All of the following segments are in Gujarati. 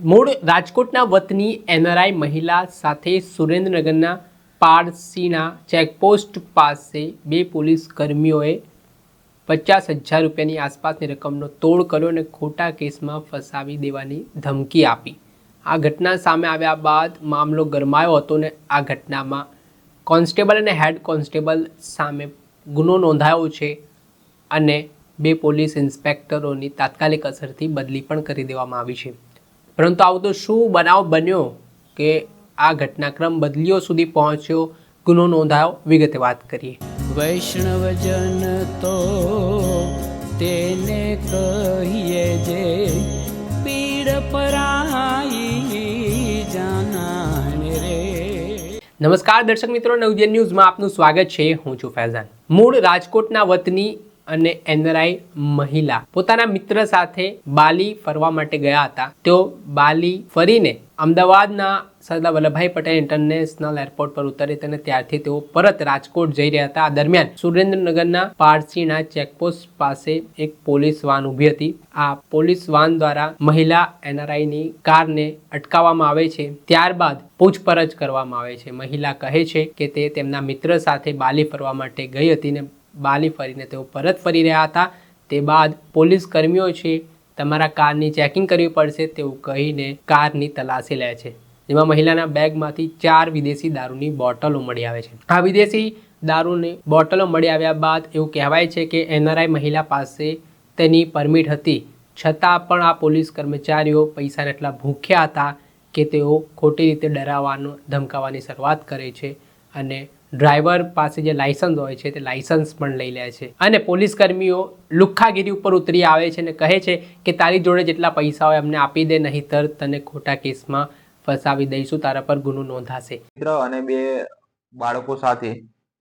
મૂળ રાજકોટના વતની એનઆરઆઈ મહિલા સાથે સુરેન્દ્રનગરના પારસીના ચેકપોસ્ટ પાસે બે પોલીસ કર્મીઓએ પચાસ હજાર રૂપિયાની આસપાસની રકમનો તોડ કર્યો અને ખોટા કેસમાં ફસાવી દેવાની ધમકી આપી. આ ઘટના સામે આવ્યા બાદ મામલો ગરમાયો હતો ને આ ઘટનામાં કોન્સ્ટેબલ અને હેડ કોન્સ્ટેબલ સામે ગુનો નોંધાયો છે અને બે પોલીસ ઇન્સ્પેક્ટરોની તાત્કાલિક અસરથી બદલી પણ કરી દેવામાં આવી છે. પરંતુ આવું તો શું બનાવ બન્યો કે આ ઘટનાક્રમ બદલીઓ સુધી પહોંચ્યો? ગુનો નોંધાયો? વિગતે વાત કરીએ. વૈષ્ણવજન તો તેને કહીએ જે પીડ પરાઈ જાનાને રે. નમસ્કાર દર્શક મિત્રો નવજન ન્યૂઝમાં આપનું સ્વાગત છે. હું છું ફૈઝાન. મૂળ રાજકોટના વતની અને એનઆરઆઈ મહિલા પોતાના મિત્ર સાથે બાલી ફરવા માટે ગયા હતા. તેઓ બાલી ફરીને અમદાવાદના સરદાર વલ્લભભાઈ પટેલ ઇન્ટરનેશનલ એરપોર્ટ પર ઉતરે અને ત્યારથી તેઓ પરત રાજકોટ જઈ રહ્યા હતા. આ દરમિયાન સુરેન્દ્રનગરના પારસીના ચેકપોસ્ટ પાસે એક પોલીસ વાન ઊભી હતી. આ પોલીસ વાન દ્વારા મહિલા એનઆરઆઈની કારને અટકાવવામાં આવે છે. ત્યારબાદ પૂછપરછ કરવામાં આવે છે. મહિલા કહે છે કે તે તેમના મિત્ર સાથે બાલી ફરવા માટે ગઈ હતી ને બાલી ફરીને તેઓ પરત ફરી રહ્યા હતા. તે બાદ પોલીસ કર્મીઓ છે, તમારા કારની ચેકિંગ કરવી પડશે તેવું કહીને કારની તલાશી લે છે, જેમાં મહિલાના બેગમાંથી ચાર વિદેશી દારૂની બોટલો મળી આવે છે. આ વિદેશી દારૂની બોટલો મળી આવ્યા બાદ એવું કહેવાય છે કે એનઆરઆઈ મહિલા પાસે તેની પરમિટ હતી. છતાં પણ આ પોલીસ કર્મચારીઓ પૈસાને એટલા ભૂખ્યા હતા કે તેઓ ખોટી રીતે ડરાવવાનું, ધમકાવવાની શરૂઆત કરે છે અને ડ્રાઈવર પાસે જે લાયસન્સ હોય છે તે લાયસન્સ પણ લઈ લે છે. અને પોલીસ કર્મીઓ લુખ્ખાગીરી ઉપર ઉતરી આવે છે અને કહે છે કે તારી જોડે જેટલા પૈસા હોય અમને આપી દે, નહીતર તને ખોટા કેસમાં ફસાવી દઈશું, તારા પર ગુનો નોંધાશે. મિત્ર અને બે બાળકો સાથે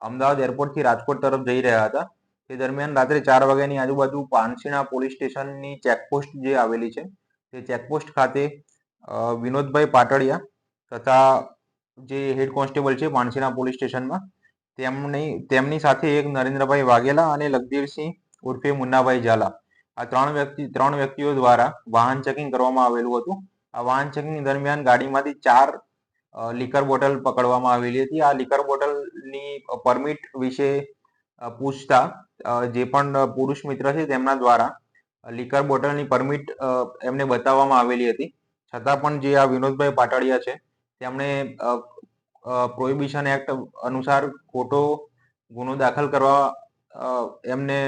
અમદાવાદ એરપોર્ટથી રાજકોટ તરફ જઈ રહ્યા હતા. તે દરમિયાન રાત્રે ચાર વાગ્યાની આજુબાજુ પાનસીણા પોલીસ સ્ટેશનની ચેકપોસ્ટ જે આવેલી છે, તે ચેકપોસ્ટ ખાતે વિનોદભાઈ પાટડિયા તથા જે હેડ કોન્સ્ટેબલ છે પાનસીણા પોલીસ સ્ટેશનમાં, તેમની તેમની સાથે એક નરેન્દ્રભાઈ વાઘેલા અને લખદીરસિંહ ઉર્ફે મુન્નાભાઈ ઝાલા. આ ત્રણ વ્યક્તિ, ત્રણ વ્યક્તિઓ દ્વારા વાહન ચેકિંગ કરવામાં આવેલું હતું. આ વાહન ચેકિંગ દરમિયાન ગાડીમાંથી ચાર લીકર બોટલ પકડવામાં આવેલી હતી. આ લીકર બોટલની પરમિટ વિશે પૂછતા જે પણ પુરુષ મિત્ર છે તેમના દ્વારા લીકર બોટલની પરમિટ એમને બતાવવામાં આવેલી હતી. છતાં પણ જે આ વિનોદભાઈ પાટડિયા છે તેમણે પ્રોહિબિશન એક્ટ અનુસાર ખોટો ગુનો દાખલ કરવા એમને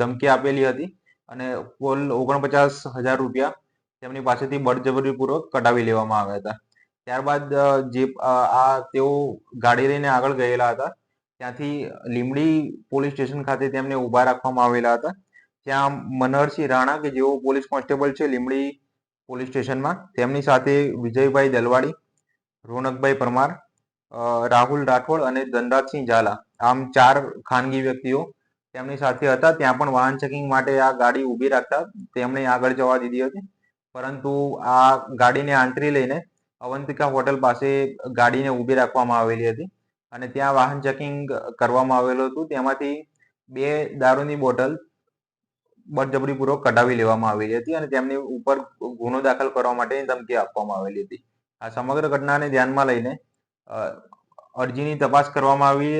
ધમકી આપેલી હતી અને કુલ ઓગણપચાસ હજાર રૂપિયા તેમની પાસેથી બળજબરીપૂર્વક કઢાવી લેવામાં આવ્યા હતા. ત્યારબાદ જે આ તેઓ ગાડી લઈને આગળ ગયેલા હતા. ત્યાંથી લીમડી પોલીસ સ્ટેશન ખાતે તેમને ઊભા રાખવામાં આવેલા હતા. ત્યાં મનહરસિંહ રાણા, કે જેઓ પોલીસ કોન્સ્ટેબલ છે લીમડી પોલીસ સ્ટેશનમાં, તેમની સાથે વિજયભાઈ દલવાડી રોનકભાઈ પરમાર રાહુલ રાઠોડ અને ધનરાજસિંહ ઝાલા. આમ ચાર ખાનગી વ્યક્તિઓ તેમની સાથે હતા. ત્યાં પણ વાહન ચેકિંગ માટે આ ગાડી ઊભી રાખતા તેમણે આગળ જવા દીધી હતી. પરંતુ આ ગાડીને આંતરી લઈને અવંતિકા હોટલ પાસે ગાડીને ઊભી રાખવામાં આવેલી હતી અને ત્યાં વાહન ચેકિંગ કરવામાં આવેલું હતું. તેમાંથી બે દારૂની બોટલ બળજબરીપૂર્વક કઢાવી લેવામાં આવેલી હતી અને તેમની ઉપર ગુનો દાખલ કરવા માટેની ધમકી આપવામાં આવેલી હતી. આ સમગ્ર ઘટનાને ધ્યાનમાં લઈને અરજીની તપાસ કરવામાં આવી,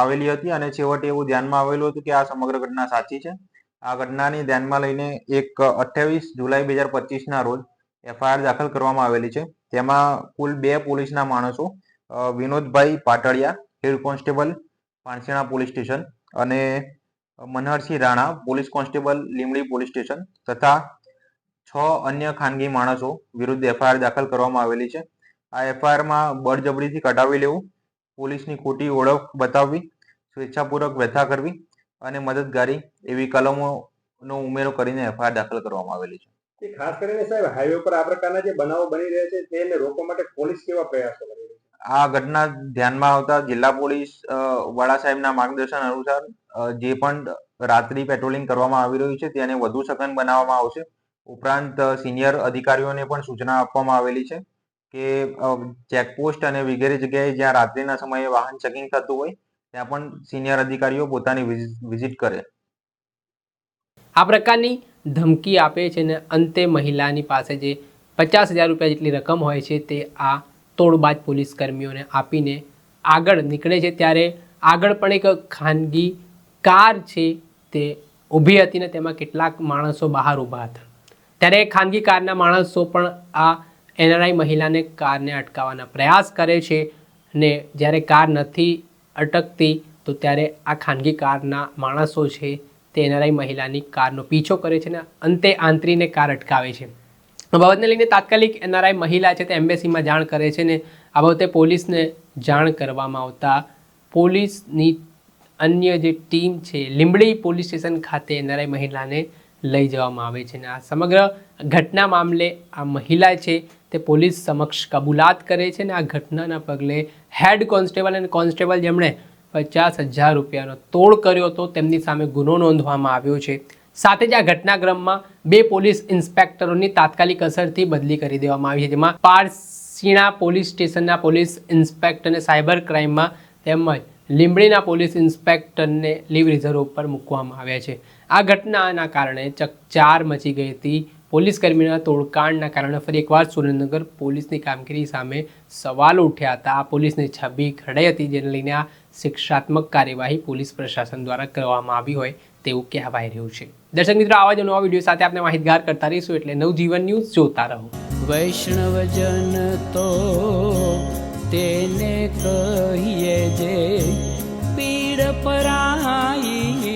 આવેલી હતી અને છેવટે એવું ધ્યાનમાં આવેલું હતું કે આ સમગ્ર ઘટના સાચી છે. આ ઘટનાને ધ્યાનમાં લઈને એક અઠ્યાવીસ જુલાઈ બે હજાર પચીસના રોજ એફઆઈઆર દાખલ કરવામાં આવેલી છે. તેમાં કુલ બે પોલીસના માણસો Vinodbhai Patadiya, head constable Panshina police station અને Manharsinh Rana, police constable Limbdi police station તથા છ અન્ય ખાનગી માણસો વિરુદ્ધ એફઆઈઆર દાખલ કરવામાં આવેલી છે. આ એફઆઈઆરમાં બળજબરીથી કઢાવી લેવું પોલીસની ખોટી ઓળખ બતાવવી સ્વેચ્છાપૂર્વક વ્યથા કરવી અને મદદગારી એવી કલમોનો ઉમેરો કરીને એફઆઈઆર દાખલ કરવામાં આવેલી છે. ખાસ કરીને સાહેબ હાઈવે પર આ પ્રકારના જે બનાવો બની રહ્યા છે તેને રોકવા માટે પોલીસ કેવા પ્રયાસો કરી આ ઘટના ધ્યાનમાં આવતા જિલ્લા પોલીસ વડા સાહેબના માર્ગદર્શન અનુસાર જે પણ રાત્રિ પેટ્રોલિંગ કરવામાં આવી રહ્યું છે તેને વધુ સઘન બનાવવામાં આવશે. ઉપરાંત સિનિયર અધિકારીઓને પણ સૂચના આપવામાં આવેલી છે કે ચેકપોસ્ટ અને વગેરે જગ્યાએ જ્યાં રાત્રિના સમયે વાહન ચેકિંગ થતું હોય, ત્યાં પણ સિનિયર અધિકારીઓ પોતાની વિઝિટ કરે. આ પ્રકારની ધમકી આપે છે ને અંતે મહિલાની પાસે જે પચાસ હજાર રૂપિયા જેટલી રકમ હોય છે તે આ તોડબાજ પોલીસ કર્મીઓને આપીને આગળ નીકળે છે. ત્યારે આગળ પણ એક ખાનગી કાર છે તે ઊભી હતી ને તેમાં કેટલાક માણસો બહાર ઊભા હતા. ત્યારે ખાનગી કારના માણસો પણ આ એનઆરઆઈ મહિલાને કારને અટકાવવાના પ્રયાસ કરે છે ને જ્યારે કાર નથી અટકતી, તો ત્યારે આ ખાનગી કારના માણસો છે તે એનઆરઆઈ મહિલાની કારનો પીછો કરે છે ને અંતે આંતરીને કાર અટકાવે છે. બાબતને લઈને તાત્કાલિક એનઆરઆઈ મહિલા છે તે એમ્બેસીમાં જાણ કરે છે ને આ બાબતે પોલીસને જાણ કરવામાં આવતા પોલીસની અન્ય જે ટીમ છે, લીંબડી પોલીસ સ્ટેશન ખાતે એનઆરઆઈ મહિલાને લઈ જવામાં આવે છે અને આ સમગ્ર ઘટના મામલે આ મહિલા છે તે પોલીસ સમક્ષ કબૂલાત કરે છે અને આ ઘટનાના પગલે હેડ કોન્સ્ટેબલ અને કોન્સ્ટેબલ જેમણે પચાસ હજાર રૂપિયાનો તોડ કર્યો હતો તેમની સામે ગુનો નોંધવામાં આવ્યો છે. સાથે જ આ ઘટનાક્રમમાં બે પોલીસ ઇન્સ્પેક્ટરોની તાત્કાલિક અસરથી બદલી કરી દેવામાં આવી છે. જેમાં પારસીણા પોલીસ સ્ટેશનના પોલીસ ઇન્સ્પેક્ટર અને સાયબર ક્રાઇમમાં તેમજ લીંબડીના પોલીસ ઇન્સ્પેક્ટરને લીવ રિઝર્વ ઉપર મૂકવામાં આવ્યા છે. આ ઘટનાના કારણે ચકચાર મચી ગઈ હતી. પોલીસ કર્મીના તોડકાંડના કારણે ફરી એકવાર સુરેન્દ્રનગર પોલીસની કામગીરી સામે સવાલો ઉઠ્યા હતા. આ પોલીસની છબી ખડાઈ હતી, જેને લઈને આ શિક્ષાત્મક કાર્યવાહી પોલીસ પ્રશાસન દ્વારા કરવામાં આવી હોય તેવું કહેવાય રહ્યું છે. દર્શક મિત્રો, આવા જ નવા વીડિયો સાથે આપણે માહિતગાર કરતા રહીશું એટલે નવજીવન ન્યૂઝ જોતા રહો. વૈષ્ણવજન તો તેને કહીએ જે પીડ પરાઈ